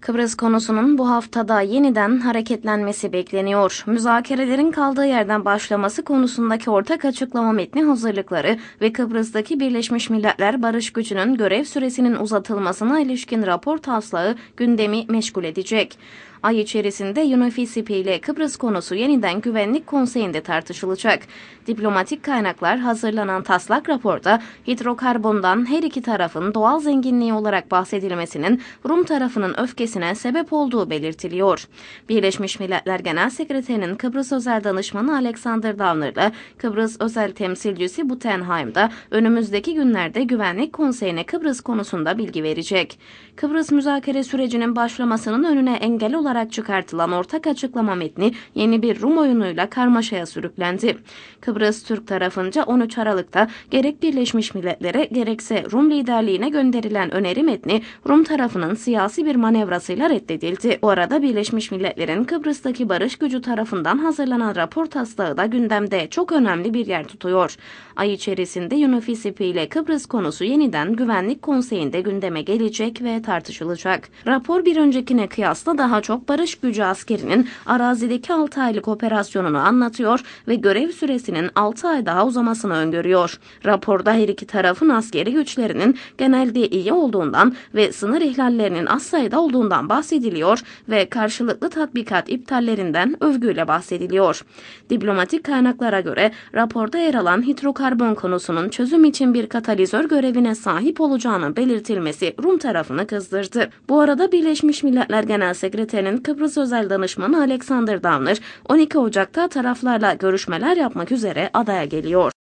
Kıbrıs konusunun bu haftada yeniden hareketlenmesi bekleniyor. Müzakerelerin kaldığı yerden başlaması konusundaki ortak açıklama metni hazırlıkları ve Kıbrıs'taki Birleşmiş Milletler Barış Gücü'nün görev süresinin uzatılmasına ilişkin rapor taslağı gündemi meşgul edecek. Ay içerisinde UNFCCP ile Kıbrıs konusu yeniden Güvenlik Konseyi'nde tartışılacak. Diplomatik kaynaklar hazırlanan taslak raporda hidrokarbondan her iki tarafın doğal zenginliği olarak bahsedilmesinin Rum tarafının öfkesine sebep olduğu belirtiliyor. Birleşmiş Milletler Genel Sekreterinin Kıbrıs Özel Danışmanı Alexander Downer'la Kıbrıs Özel Temsilcisi Butenheim'da önümüzdeki günlerde Güvenlik Konseyi'ne Kıbrıs konusunda bilgi verecek. Kıbrıs müzakere sürecinin başlamasının önüne engel olarak çıkartılan ortak açıklama metni yeni bir Rum oyunuyla karmaşaya sürüklendi. Kıbrıs Türk tarafınca 13 Aralık'ta gerek Birleşmiş Milletler'e gerekse Rum liderliğine gönderilen öneri metni Rum tarafının siyasi bir manevrasıyla reddedildi. Bu arada Birleşmiş Milletler'in Kıbrıs'taki barış gücü tarafından hazırlanan rapor taslağı da gündemde çok önemli bir yer tutuyor. Ay içerisinde UNFCCP ile Kıbrıs konusu yeniden Güvenlik Konseyi'nde gündeme gelecek ve tartışılacak. Rapor bir öncekine kıyasla daha çok barış gücü askerinin arazideki 6 aylık operasyonunu anlatıyor ve görev süresinin 6 ay daha uzamasını öngörüyor. Raporda her iki tarafın askeri güçlerinin genelde iyi olduğundan ve sınır ihlallerinin az sayıda olduğundan bahsediliyor ve karşılıklı tatbikat iptallerinden övgüyle bahsediliyor. Diplomatik kaynaklara göre raporda yer alan hidrokarbon konusunun çözüm için bir katalizör görevine sahip olacağını belirtilmesi Rum tarafını kızdırdı. Bu arada Birleşmiş Milletler Genel Sekreterinin Kıbrıs Özel Danışmanı Alexander Downer 12 Ocak'ta taraflarla görüşmeler yapmak üzere adaya geliyor.